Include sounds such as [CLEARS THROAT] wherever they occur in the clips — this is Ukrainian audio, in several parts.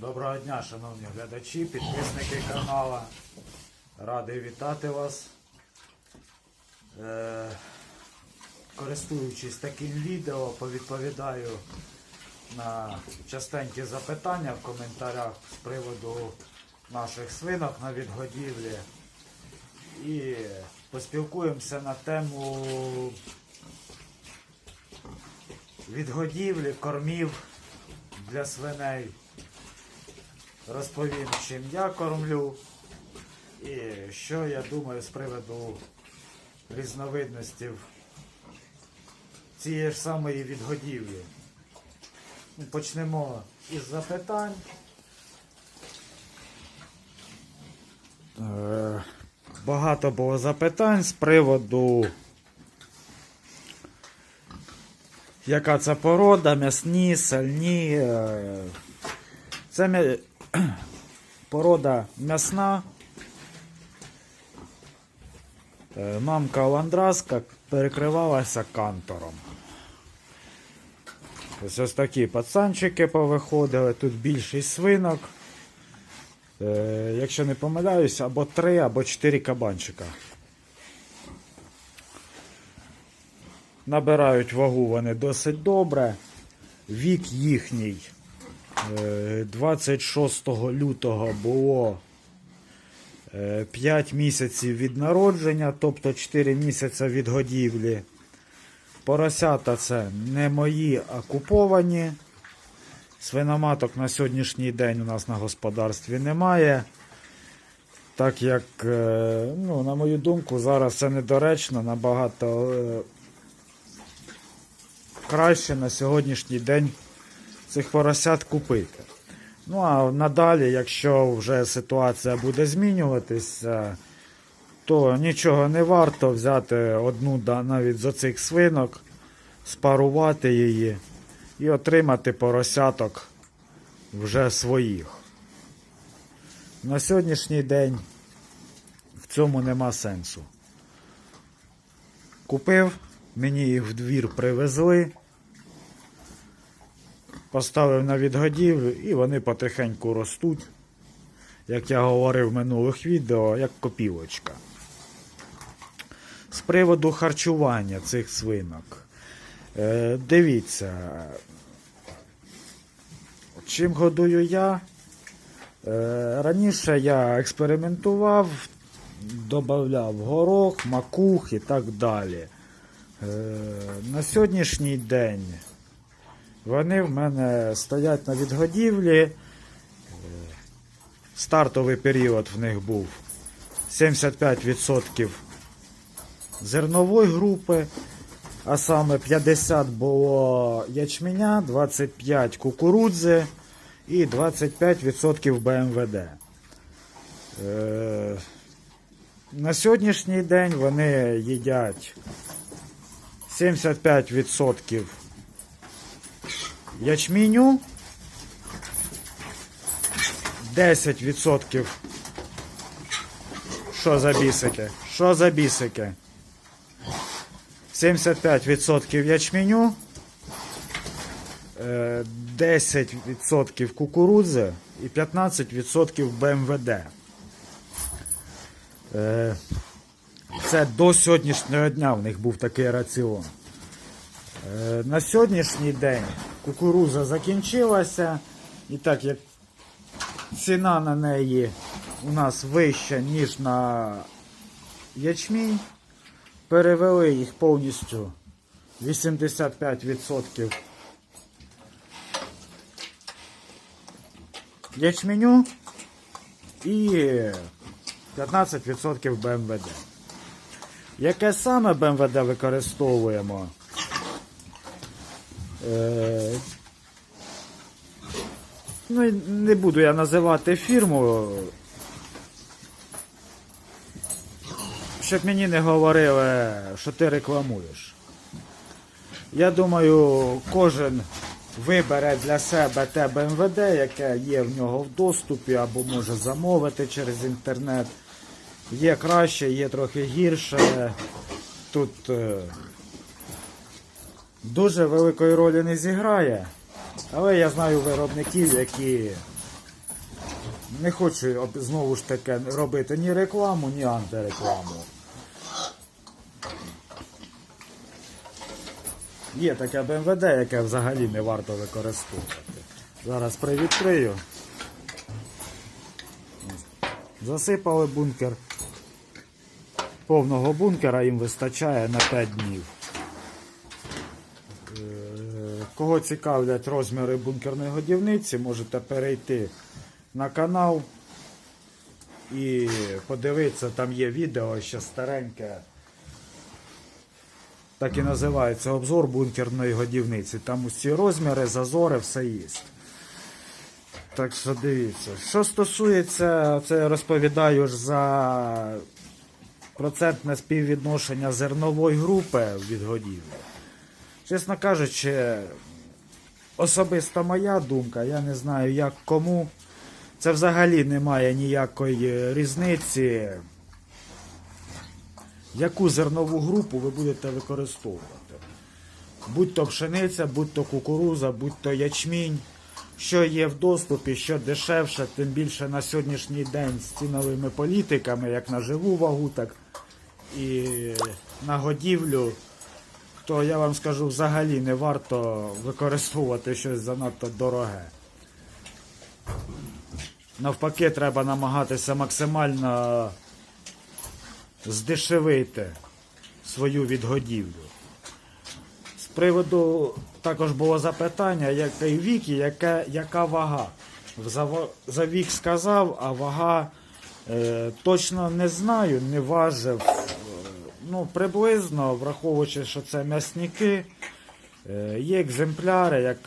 Доброго дня, шановні глядачі, підписники каналу. Радий вітати вас. Е, користуючись таким відео, повідповідаю на частенькі запитання в коментарях з приводу наших свинок на відгодівлі. І поспілкуємося на тему відгодівлі, кормів для свиней. Розповім, чим я кормлю і що я думаю з приводу різновидностей цієї ж самої відгодівлі. Почнемо із запитань. Е, Багато було запитань з приводу, яка це порода, м'ясні, сальні. е, Це [CLEARS THROAT] порода м'ясна. Е, Мамка ландраска перекривалася кантором. Ось ось такі пацанчики повиходили, тут більшість свинок. Е, якщо не помиляюсь, або три, або чотири кабанчика. Набирають вагу вони досить добре. Вік їхній 26 лютого було 5 місяців від народження, тобто 4 місяці від годівлі. Поросята це не мої, а куповані. Свиноматок на сьогоднішній день у нас на господарстві немає. Так як, е, ну, на мою думку, зараз це недоречно, набагато е, краще на сьогоднішній день цих поросят купити. Ну а надалі, якщо вже ситуація буде змінюватися, то нічого не варто взяти одну навіть з оцих свинок, спарувати її і отримати поросяток вже своїх. На сьогоднішній день в цьому нема сенсу. Купив, мені їх в двір привезли, поставив на відгодівлю і вони потихеньку ростуть, як я говорив в минулих відео, як копілочка. З приводу харчування цих свинок. Е, дивіться, чим годую я? Е, раніше я експериментував, додавав горох, макух і так далі. Е, на сьогоднішній день вони в мене стоять на відгодівлі. Е, Стартовий період в них був 75% зернової групи, а саме 50 було ячменя, 25 кукурудзи і 25% БМВД. Е, на сьогоднішній день вони їдять 75% ячменю, 10% що за бісики? Що за бісики? 75% ячменю, е, 10% кукурудзи і 15% БМВД. Е, Це до сьогоднішнього дня в них був такий раціон. Е, На сьогоднішній день кукуруза закінчилася, і так як ціна на неї у нас вища, ніж на ячмінь, перевели їх повністю 85% ячменю і 15% БМВД. Яке саме БМВД використовуємо? Е, Ну, не буду я називати фірму. Щоб мені не говорили, що ти рекламуєш. Я думаю, кожен вибере для себе те БМВД, яке є в нього в доступі, або може замовити через інтернет. Є краще, є трохи гірше. Тут е, дуже великої ролі не зіграє. Але я знаю виробників, які Не хочу об- знову ж таки робити ні рекламу, ні антирекламу. Є таке БМВД, яке взагалі не варто використовувати. Зараз привідкрию. Засипали бункер. Повного бункера їм вистачає на 5 днів. Кого цікавлять розміри бункерної годівниці, можете перейти на канал і подивитися, там є відео ще стареньке. Так і називається обзор бункерної годівниці. Там усі розміри, зазори, все є. Так що дивіться. Що стосується, це я розповідаю ж за процентне співвідношення зернової групи від годівлі. Чесно кажучи, особиста моя думка, я не знаю як кому. Це взагалі немає ніякої різниці, яку зернову групу ви будете використовувати. Будь то пшениця, будь то кукуруза, будь то ячмінь. Що є в доступі, що дешевше, тим більше на сьогоднішній день з ціновими політиками, як на живу вагу, так і на годівлю, то я вам скажу, взагалі не варто використовувати щось занадто дороге. Навпаки, треба намагатися максимально здешевити свою відгодівлю. З приводу також було запитання, який вік і яка, яка вага. За, вік сказав, а вага е, точно не знаю, не важив. Ну, приблизно, враховуючи, що це м'ясники, е, є екземпляри, як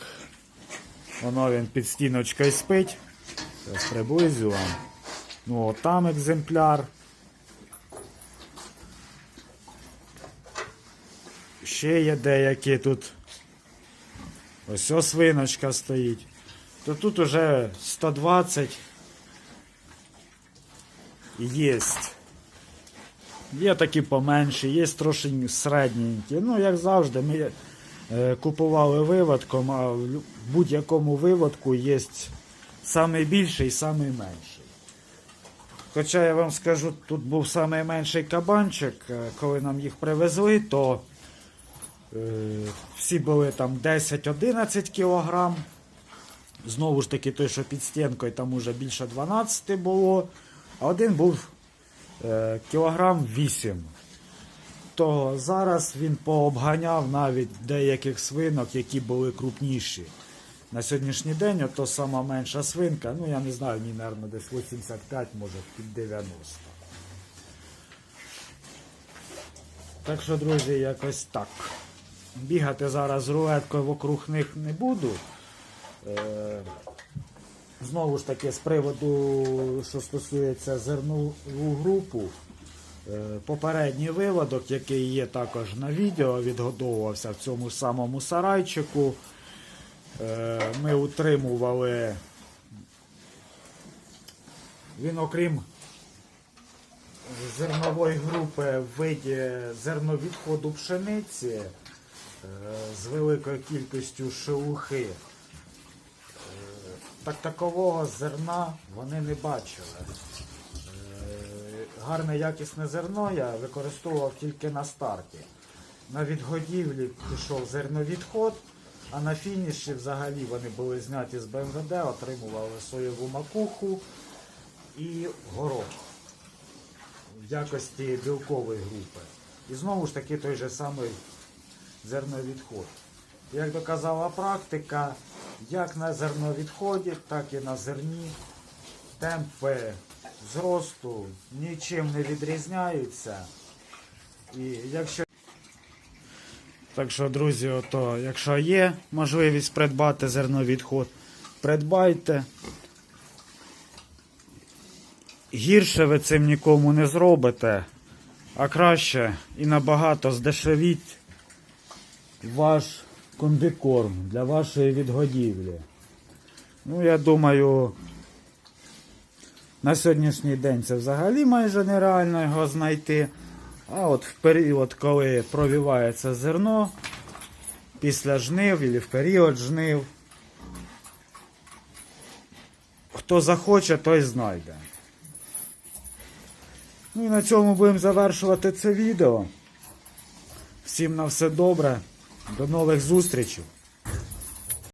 воно він під стіночкою спить. Зараз приблизю вам. Ну, там екземпляр. Ще є деякі тут. Ось ось свиночка стоїть. То тут уже 120 єсть. Є такі поменші, є трошки середненькі. Ну, як завжди, ми е, купували виводком, а в будь-якому виводку є самий більший і самий менший. Хоча я вам скажу, тут був самий менший кабанчик, е, коли нам їх привезли, то е, всі були там 10-11 кілограм. Знову ж таки, той, що під стінкою, там уже більше 12 було, а один був кілограм 8. То зараз він пообганяв навіть деяких свинок, які були крупніші. На сьогоднішній день ото сама менша свинка, ну я не знаю, мені, мабуть, десь 85, може під 90. Так що, друзі, якось так. Бігати зараз рулеткою вокруг них не буду. Знову ж таки, з приводу, що стосується зернову групу, е, попередній виводок, який є також на відео, відгодовувався в цьому самому сарайчику. Е, Ми утримували. Він, окрім зернової групи в виді зерновідходу пшениці е, з великою кількістю шелухи. Так такового зерна вони не бачили. Е, Гарне якісне зерно я використовував тільки на старті. На відгодівлі пішов зерновідход, а на фініші взагалі вони були зняті з БМВД, отримували соєву макуху і горох в якості білкової групи. І знову ж таки той же самий зерновідход. Як доказала практика, як на зерновідході, так і на зерні темпи зросту нічим не відрізняються. І якщо так що, друзі, ото, якщо є можливість придбати зерновідход, придбайте. Гірше ви цим нікому не зробите, а краще і набагато здешевіть ваш комбікорм для вашої відгодівлі. Ну, я думаю, на сьогоднішній день це взагалі майже нереально його знайти. А от в період, коли провівається зерно, після жнив або в період жнив, Хто захоче, той знайде. Ну і на цьому будемо завершувати це відео. Всім на все добре. До нових зустрічей.